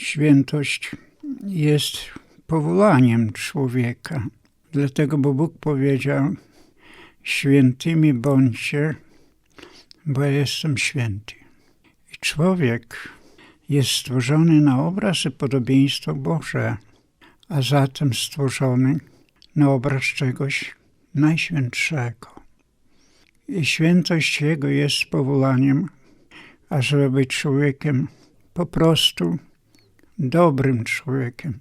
Świętość jest powołaniem człowieka. Dlatego, bo Bóg powiedział: Świętymi bądźcie, bo ja jestem święty. I człowiek jest stworzony na obraz i podobieństwo Boże, a zatem stworzony na obraz czegoś najświętszego. I świętość Jego jest powołaniem, ażeby być człowiekiem po prostu dobrym człowiekiem,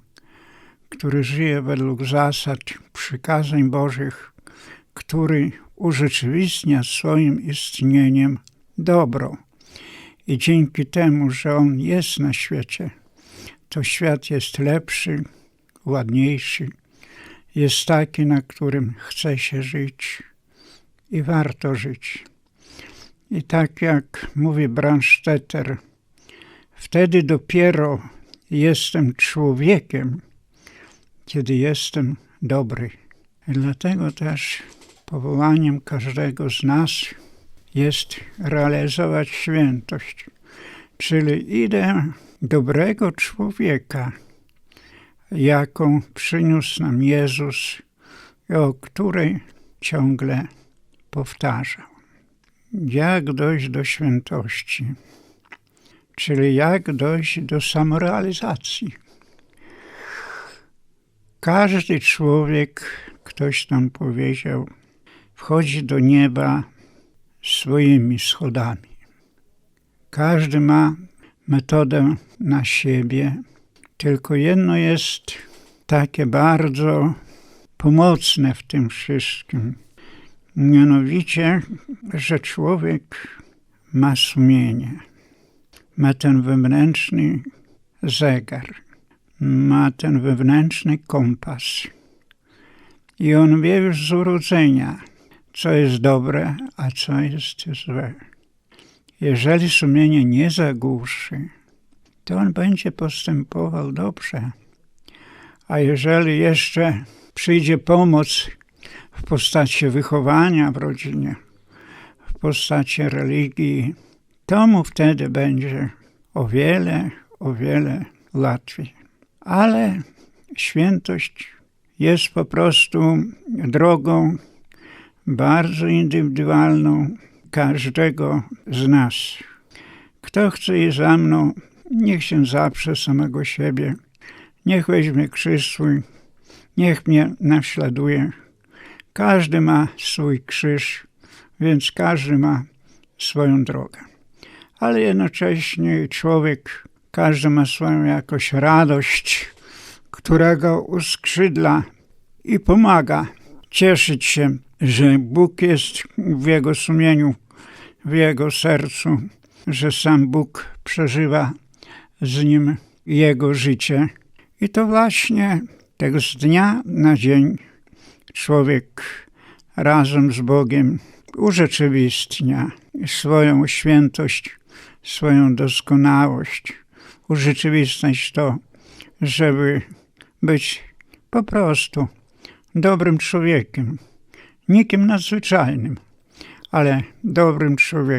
który żyje według zasad przykazań Bożych, który urzeczywistnia swoim istnieniem dobro. I dzięki temu, że On jest na świecie, to świat jest lepszy, ładniejszy, jest taki, na którym chce się żyć i warto żyć. I tak jak mówi Brandstetter, wtedy dopiero jestem człowiekiem, kiedy jestem dobry. I dlatego też powołaniem każdego z nas jest realizować świętość, czyli ideę dobrego człowieka, jaką przyniósł nam Jezus i o której ciągle powtarzał. Jak dojść do świętości, czyli jak dojść do samorealizacji. Każdy człowiek, ktoś tam powiedział, wchodzi do nieba swoimi schodami. Każdy ma metodę na siebie, tylko jedno jest takie bardzo pomocne w tym wszystkim. Mianowicie, że człowiek ma sumienie, ma ten wewnętrzny zegar, ma ten wewnętrzny kompas. I on wie już z urodzenia, co jest dobre, a co jest złe. Jeżeli sumienie nie zagłuszy, to on będzie postępował dobrze. A jeżeli jeszcze przyjdzie pomoc w postaci wychowania w rodzinie, w postaci religii, to mu wtedy będzie o wiele, o wiele łatwiej. Ale świętość jest po prostu drogą bardzo indywidualną każdego z nas. Kto chce iść za mną, niech się zaprze samego siebie, niech weźmie krzyż swój, niech mnie naśladuje. Każdy ma swój krzyż, więc każdy ma swoją drogę. Ale jednocześnie człowiek, każdy ma swoją jakoś radość, która go uskrzydla i pomaga cieszyć się, że Bóg jest w jego sumieniu, w jego sercu, że sam Bóg przeżywa z nim jego życie. I to właśnie tego z dnia na dzień człowiek razem z Bogiem urzeczywistnia swoją świętość, swoją doskonałość, urzeczywistniać to, żeby być po prostu dobrym człowiekiem, nikim nadzwyczajnym, ale dobrym człowiekiem.